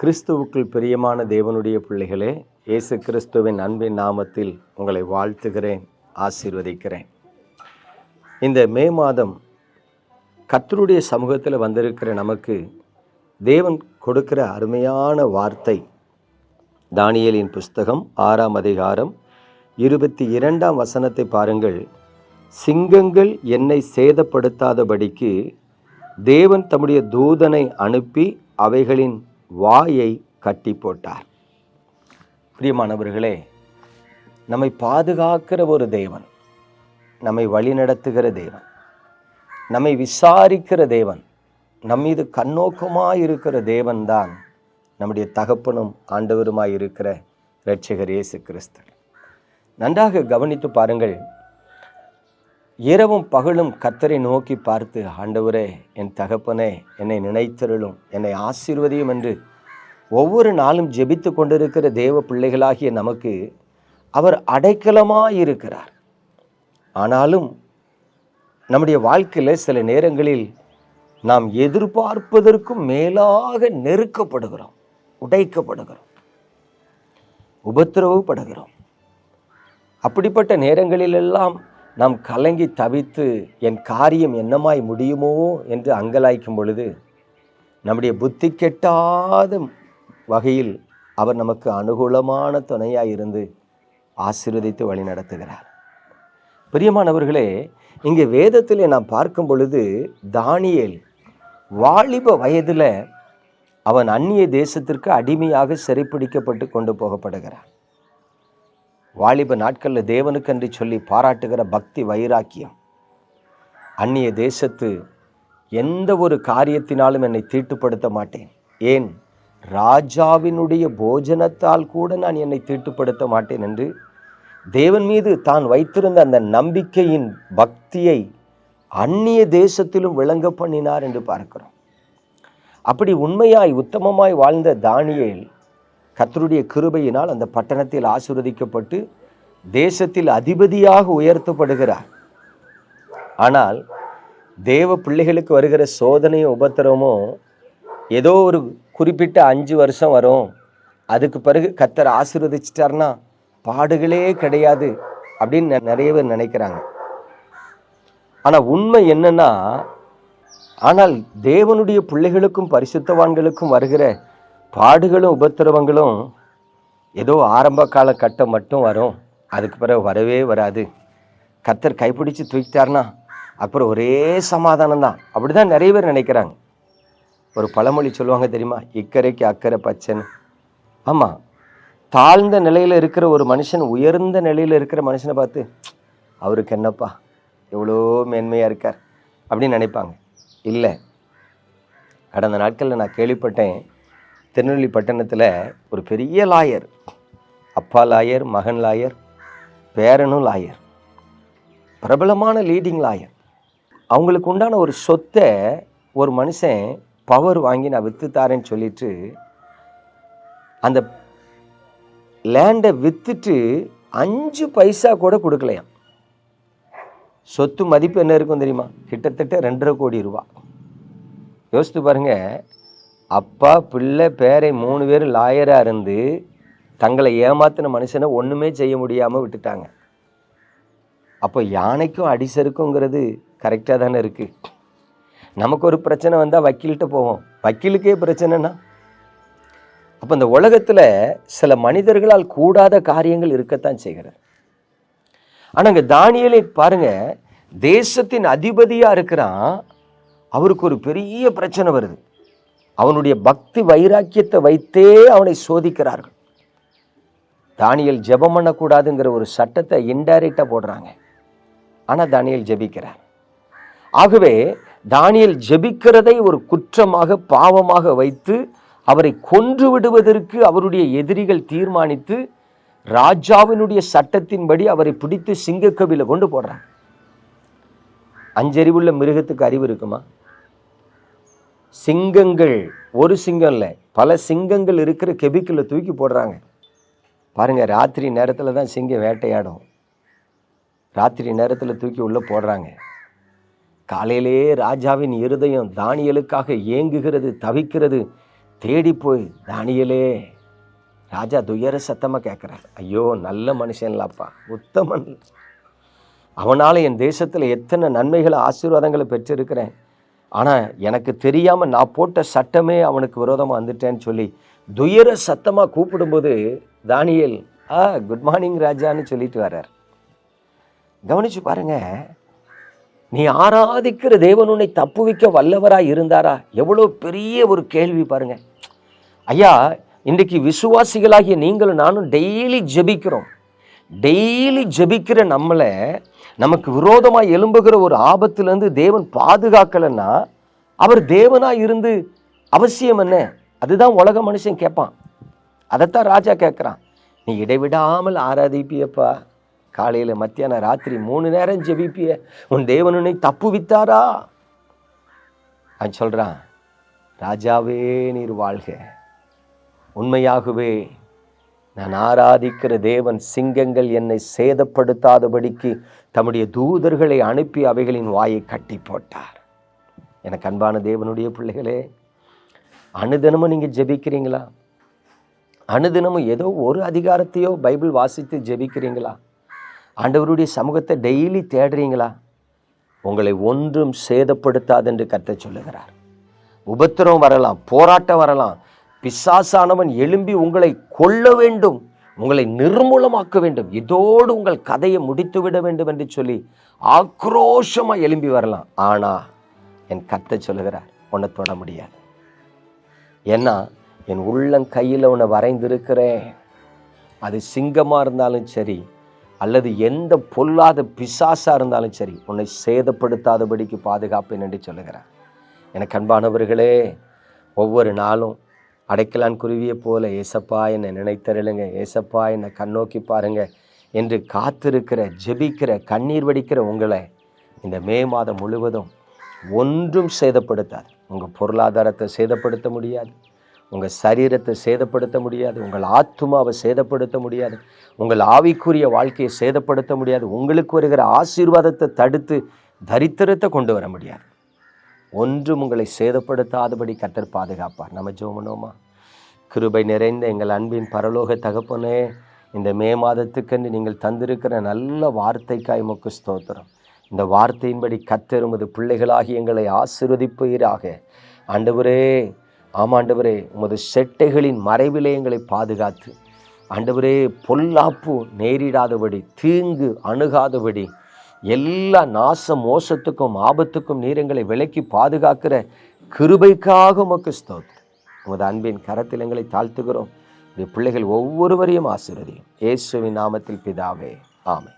கிறிஸ்துவுக்குள் பிரியமான தேவனுடைய பிள்ளைகளே இயேசு கிறிஸ்துவின் அன்பின் நாமத்தில் உங்களை வாழ்த்துகிறேன் ஆசீர்வதிக்கிறேன். இந்த மே மாதம் கத்தருடைய சமூகத்தில் வந்திருக்கிற நமக்கு தேவன் கொடுக்கிற அருமையான வார்த்தை தானியலின் புஸ்தகம் ஆறாம் அதிகாரம் இருபத்தி இரண்டாம் வசனத்தை பாருங்கள். சிங்கங்கள் என்னை சேதப்படுத்தாதபடிக்கு தேவன் தம்முடைய தூதனை அனுப்பி அவைகளின் வாயை கட்டி போட்டார். பிரியமானவர்களே நம்மை பாதுகாக்கிற ஒரு தேவன் நம்மை வழிநடத்துகிற தேவன் நம்மை விசாரிக்கிற தேவன் நம் மீது கண்ணோக்கமாய் இருக்கிற தேவன்தான் நம்முடைய தகப்பனும் ஆண்டவருமாய் இருக்கிற இரட்சகர் இயேசு கிறிஸ்து. நன்றாக கவனித்து பாருங்கள் இரவும் பகலும் கத்தரை நோக்கி பார்த்து ஆண்டவரே என் தகப்பனே என்னை நினைத்தருளும். என்னை ஆசீர்வதியும் என்று ஒவ்வொரு நாளும் ஜெபித்து கொண்டிருக்கிற தேவ பிள்ளைகளாகிய நமக்கு அவர் அடைக்கலமாய் இருக்கிறார் ஆனாலும் நம்முடைய வாழ்க்கையில் சில நேரங்களில் நாம் எதிர்பார்ப்பதற்கும் மேலாக நெருக்கப்படுகிறோம் உடைக்கப்படுகிறோம் உபத்திரவப்படுகிறோம். அப்படிப்பட்ட நேரங்களிலெல்லாம் நாம் கலங்கி தவித்து என் காரியம் என்னமாய் முடியுமோ என்று அங்கலாய்க்கும் பொழுது நம்முடைய புத்தி கெட்டாத வகையில் அவர் நமக்கு அனுகூலமான துணையாக இருந்து ஆசீர்வதித்து வழி நடத்துகிறார். பிரியமானவர்களே இங்கே வேதத்திலே நாம் பார்க்கும் பொழுது தானியல் வாலிப வயதில் அவன் அந்நிய தேசத்திற்கு அடிமையாக சிறைப்பிடிக்கப்பட்டு கொண்டு போகப்படுகிறான். வாலிப நாட்களில் தேவனுக்கென்று சொல்லி பாராட்டுகிற பக்தி வைராக்கியம். அந்நிய தேசத்து எந்த ஒரு காரியத்தினாலும் என்னை தீட்டுப்படுத்த மாட்டேன். ஏன்? ராஜாவினுடைய போஜனத்தால் கூட நான் என்னை தீட்டுப்படுத்த மாட்டேன் என்று தேவன் மீது தான் வைத்திருந்த அந்த நம்பிக்கையின் பக்தியை அந்நிய தேசத்திலும் விளங்க பண்ணினார் என்று பார்க்கிறோம். அப்படி உண்மையாய் உத்தமமாய் வாழ்ந்த தானியேல் கத்தருடைய கிருபையினால் அந்த பட்டணத்தில் ஆசிர்வதிக்கப்பட்டு தேசத்தில் அதிபதியாக உயர்த்தப்படுகிறார். ஆனால் தேவ பிள்ளைகளுக்கு வருகிற சோதனையும் உபத்திரமும் ஏதோ ஒரு குறிப்பிட்ட அஞ்சு வருஷம் வரும். அதுக்கு பிறகு கத்தர் ஆசீர்வதிச்சிட்டார்னா பாடுகளே கிடையாது அப்படின்னு நிறைய பேர் நினைக்கிறாங்க. ஆனால் உண்மை என்னன்னா ஆனால் தேவனுடைய பிள்ளைகளுக்கும் பரிசுத்தவான்களுக்கும் வருகிற பாடுகளும் உபத்திரவங்களும் ஏதோ ஆரம்ப கால கட்டம் மட்டும் வரும். அதுக்கு பிறகு வரவே வராது. கத்தர் கைப்பிடிச்சு தூக்கிட்டார்னா அப்புறம் ஒரே சமாதானம் தான் அப்படி தான் நிறைய பேர் நினைக்கிறாங்க. ஒரு பழமொழி சொல்லுவாங்க தெரியுமா? இக்கரைக்கு அக்கறை பச்சைன்னு. ஆமாம் தாழ்ந்த நிலையில் இருக்கிற ஒரு மனுஷன் உயர்ந்த நிலையில் இருக்கிற மனுஷனை பார்த்து அவருக்கு என்னப்பா? எவ்வளோ மேன்மையாக இருக்கார் அப்படின்னு நினைப்பாங்க. இல்லை. கடந்த நாட்களில் நான் கேள்விப்பட்டேன். திருநெல்வேலி பட்டணத்தில் ஒரு பெரிய லாயர் அப்பா லாயர் மகன் லாயர் பேரனும் லாயர் பிரபலமான லீடிங் லாயர் அவங்களுக்கு உண்டான ஒரு சொத்தை ஒரு மனுஷன் பவர் வாங்கி நான் விற்று தாரேன்னு சொல்லிட்டு அந்த லேண்டை விற்றுட்டு அஞ்சு பைசா கூட கொடுக்கலையாம். சொத்து மதிப்பு என்ன இருக்கும் தெரியுமா? கிட்டத்தட்ட ரெண்டரை கோடி ரூபா. யோசித்து பாருங்கள் அப்பா பிள்ளை பேரை மூணு பேர் லாயராக இருந்து தங்களை ஏமாத்தின மனுஷனை ஒன்றுமே செய்ய முடியாமல் விட்டுட்டாங்க. அப்போ யானைக்கும் அடிசருக்குங்கிறது கரெக்டாக தானே இருக்குது நமக்கு ஒரு பிரச்சனை வந்தால் வக்கீல்கிட்ட போவோம். வக்கீலுக்கே பிரச்சனைனா அப்போ இந்த உலகத்தில் சில மனிதர்களால் கூடாத காரியங்கள் இருக்கத்தான் செய்கிறது. ஆனால் இங்கே தானியலை பாருங்கள் தேசத்தின் அதிபதியாக இருக்கிறான். அவருக்கு ஒரு பெரிய பிரச்சனை வருது. அவனுடைய பக்தி வைராக்கியத்தை வைத்தே அவனை சோதிக்கிறார்கள். தானியல் ஜெபம் பண்ணக்கூடாதுங்கிற ஒரு சட்டத்தை இன்டைரக்டாக போடுறாங்க. ஆனால் தானியல் ஜெபிக்கிறார். ஆகவே தானியல் ஜெபிக்கிறதை ஒரு குற்றமாக பாவமாக வைத்து அவரை கொன்று விடுவதற்கு அவருடைய எதிரிகள் தீர்மானித்து ராஜாவினுடைய சட்டத்தின்படி அவரை பிடித்து சிங்கக்கவியில் கொண்டு போடுறாங்க. அஞ்சறிவுள்ள மிருகத்துக்கு அறிவு இருக்குமா? சிங்கங்கள் ஒரு சிங்கம் இல்லை. பல சிங்கங்கள் இருக்கிற கெபிக்கில் தூக்கி போடுறாங்க. பாருங்க ராத்திரி நேரத்தில் தான் சிங்கம் வேட்டையாடும். ராத்திரி நேரத்தில் தூக்கி உள்ளே போடுறாங்க. காலையிலேயே ராஜாவின் இருதயம் தானியலுக்காக ஏங்குகிறது தவிக்கிறது. தேடி போய் தானியலே ராஜா துயர சத்தமாக கேட்குறார் ஐயோ நல்ல மனுஷன்லாப்பா உத்தமன். அவனால் என் தேசத்தில் எத்தனை நன்மைகளை ஆசீர்வாதங்களை பெற்றிருக்கிறேன். ஆனால் எனக்கு தெரியாமல் நான் போட்ட சட்டமே அவனுக்கு விரோதமாக வந்துட்டேன்னு சொல்லி துயர சத்தமாக கூப்பிடும்போது தானியல் ஆ குட் மார்னிங் ராஜான்னு சொல்லிட்டு வர்றார். கவனிச்சு பாருங்க. நீ ஆராதிக்கிற தேவன் உன்னை தப்புவிக்க வல்லவராக இருந்தாரா? எவ்வளோ பெரிய ஒரு கேள்வி பாருங்க. ஐயா இன்றைக்கு விசுவாசிகளாகிய நீங்களும் நானும் டெய்லி ஜெபிக்கிறோம். டெய்லி ஜெபிக்கிற நம்மளை நமக்கு விரோதமாக எழும்புகிற ஒரு ஆபத்துலேருந்து தேவன் பாதுகாக்கலைன்னா அவர் தேவனாக இருந்து அவசியம் என்ன? அதுதான் உலக மனுஷன் கேட்பான். அதைத்தான் ராஜா கேட்குறான். நீ இடைவிடாமல் ஆராதிப்பியப்பா. காலையில் மத்தியானம் ராத்திரி மூணு நேரம் ஜெபிப்பிய. உன் தேவனுனை தப்பு வித்தாரா? அவன் சொல்கிறான் ராஜாவே நீர் வாழ்க. உண்மையாகவே நான் ஆராதிக்கிற தேவன் சிங்கங்கள் என்னை சேதப்படுத்தாதபடிக்கு தம்முடைய தூதர்களை அனுப்பி அவைகளின் வாயை கட்டி போட்டார். எனக்கு அன்பான தேவனுடைய பிள்ளைகளே அனுதினமும் நீங்கள் ஜெபிக்கிறீங்களா? அனுதினமும் ஏதோ ஒரு அதிகாரத்தையோ பைபிள் வாசித்து ஜெபிக்கிறீங்களா? ஆண்டவருடைய சமூகத்தை டெய்லி தேடுறீங்களா? உங்களை ஒன்றும் சேதப்படுத்தாது என்று கத்த சொல்லுகிறார். உபத்திரம் வரலாம் போராட்டம் வரலாம் பிசாசானவன் எழும்பி உங்களை கொல்ல வேண்டும் உங்களை நிர்மூலமாக்க வேண்டும். இதோடு உங்கள் கதையை முடித்து விட வேண்டும் என்று சொல்லி ஆக்ரோஷமாக எழும்பி வரலாம். ஆனால் என் கத்தை சொல்லுகிறார் உன்னை தொட முடியாது. ஏன்னா என் உள்ளங்கையில் உன்னை வரைந்திருக்கிறேன். அது சிங்கமாக இருந்தாலும் சரி அல்லது எந்த பொல்லாத பிசாசாக இருந்தாலும் சரி உன்னை சேதப்படுத்தாதபடிக்கு பாதுகாப்பேன் என்று சொல்லுகிறார். எனக்கு அன்பானவர்களே ஒவ்வொரு நாளும் அடைக்கலான் குருவியை போல ஏசப்பா என்னை நினைத்தருளுங்க. ஏசப்பா என்னை கண்ணோக்கி பாருங்க. என்று காத்திருக்கிற ஜெபிக்கிற கண்ணீர் வடிக்கிற உங்களை இந்த மே மாதம் முழுவதும் ஒன்றும் சேதப்படுத்தாது. உங்கள் பொருளாதாரத்தை சேதப்படுத்த முடியாது. உங்கள் சரீரத்தை சேதப்படுத்த முடியாது. உங்கள் ஆத்மாவை சேதப்படுத்த முடியாது. உங்கள் ஆவிக்குரிய வாழ்க்கையை சேதப்படுத்த முடியாது. உங்களுக்கு வருகிற ஆசீர்வாதத்தை தடுத்து தரித்திரத்தை கொண்டு வர முடியாது. ஒன்றும் உங்களை சேதப்படுத்தாதபடி கத்தர் பாதுகாப்பார். நம்ம ஜோமனோமா? கிருபை நிறைந்த எங்கள் அன்பின் பரலோக தகப்பனே இந்த மே மாதத்துக்கென்று நீங்கள் தந்திருக்கிற நல்ல வார்த்தைக்காய் மொக்கு ஸ்தோத்திரம். இந்த வார்த்தையின்படி கத்தர் உமது பிள்ளைகளாகி எங்களை ஆசிர்வதிப்பீராக. ஆண்டவரே ஆமாண்டவரே உமது செட்டைகளின் மறைவிலே எங்களை பாதுகாத்து. ஆண்டவரே பொல்லாப்பு நேரிடாதபடி தீங்கு அணுகாதபடி எல்லா நாச மோசத்துக்கும் ஆபத்துக்கும் நீர் எங்களை விலக்கி பாதுகாக்கிற கிருபைக்காக உமக்கு ஸ்தோத்திரம். உமது அன்பின் கரத்தில் எங்களை தாழ்த்துகிறோம். பிள்ளைகள் ஒவ்வொருவரையும் ஆசீர்வதியும். இயேசுவின் நாமத்தில் பிதாவே. ஆமை